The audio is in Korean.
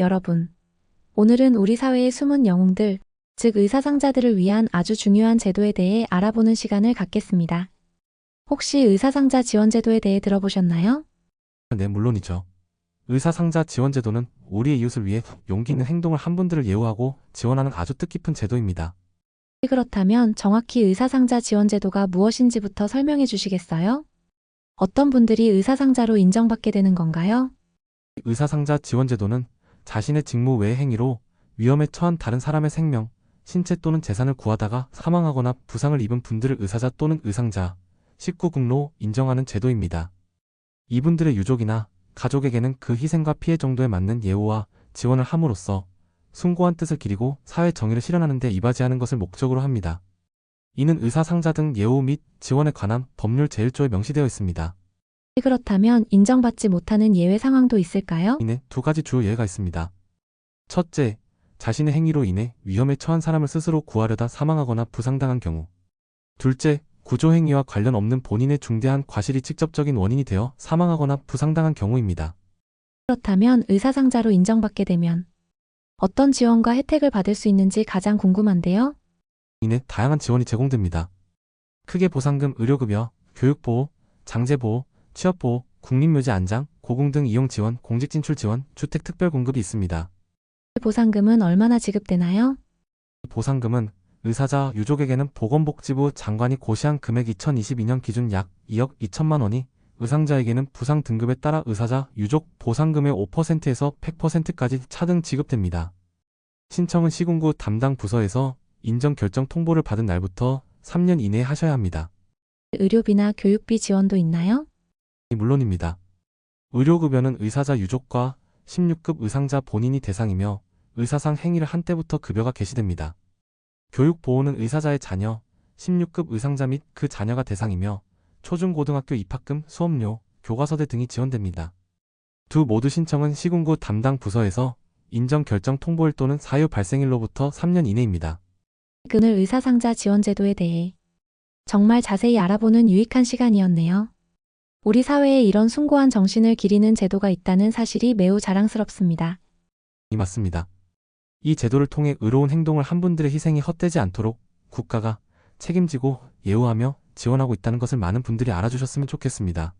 여러분. 오늘은 우리 사회의 숨은 영웅들, 즉 의사상자들을 위한 아주 중요한 제도에 대해 알아보는 시간을 갖겠습니다. 혹시 의사상자 지원제도에 대해 들어보셨나요? 네, 물론이죠. 의사상자 지원제도는 우리의 이웃을 위해 용기 있는 행동을 한 분들을 예우하고 지원하는 아주 뜻깊은 제도입니다. 그렇다면 정확히 의사상자 지원제도가 무엇인지부터 설명해 주시겠어요? 어떤 분들이 의사상자로 인정받게 되는 건가요? 의사상자 지원제도는 자신의 직무 외의 행위로 위험에 처한 다른 사람의 생명, 신체 또는 재산을 구하다가 사망하거나 부상을 입은 분들을 의사자 또는 의상자, 식구국로 인정하는 제도입니다. 이분들의 유족이나 가족에게는 그 희생과 피해 정도에 맞는 예우와 지원을 함으로써 숭고한 뜻을 기리고 사회 정의를 실현하는 데 이바지하는 것을 목적으로 합니다. 이는 의사 상자 등 예우 및 지원에 관한 법률 제1조에 명시되어 있습니다. 그렇다면 인정받지 못하는 예외 상황도 있을까요? 이내 두 가지 주요 예가 있습니다. 첫째, 자신의 행위로 인해 위험에 처한 사람을 스스로 구하려다 사망하거나 부상당한 경우. 둘째, 구조 행위와 관련 없는 본인의 중대한 과실이 직접적인 원인이 되어 사망하거나 부상당한 경우입니다. 그렇다면 의사상자로 인정받게 되면 어떤 지원과 혜택을 받을 수 있는지 가장 궁금한데요? 이내 다양한 지원이 제공됩니다. 크게 보상금, 의료급여, 교육보호, 장제보호, 취업보호, 국립묘지 안장, 고궁 등 이용 지원, 공직 진출 지원, 주택 특별 공급이 있습니다. 보상금은 얼마나 지급되나요? 보상금은 의사자 유족에게는 보건복지부 장관이 고시한 금액 2022년 기준 약 2억 2천만 원이 의상자에게는 부상 등급에 따라 의사자 유족 보상금의 5%에서 100%까지 차등 지급됩니다. 신청은 시군구 담당 부서에서 인정 결정 통보를 받은 날부터 3년 이내에 하셔야 합니다. 의료비나 교육비 지원도 있나요? 물론입니다. 의료급여는 의사자 유족과 16급 의상자 본인이 대상이며 의사상 행위를 한 때부터 급여가 개시됩니다. 교육보호는 의사자의 자녀, 16급 의상자 및 그 자녀가 대상이며 초중고등학교 입학금, 수업료, 교과서대 등이 지원됩니다. 두 모두 신청은 시군구 담당 부서에서 인정 결정 통보일 또는 사유 발생일로부터 3년 이내입니다. 오늘 의사상자 지원제도에 대해 정말 자세히 알아보는 유익한 시간이었네요. 우리 사회에 이런 숭고한 정신을 기리는 제도가 있다는 사실이 매우 자랑스럽습니다. 이 맞습니다. 이 제도를 통해 의로운 행동을 한 분들의 희생이 헛되지 않도록 국가가 책임지고 예우하며 지원하고 있다는 것을 많은 분들이 알아주셨으면 좋겠습니다.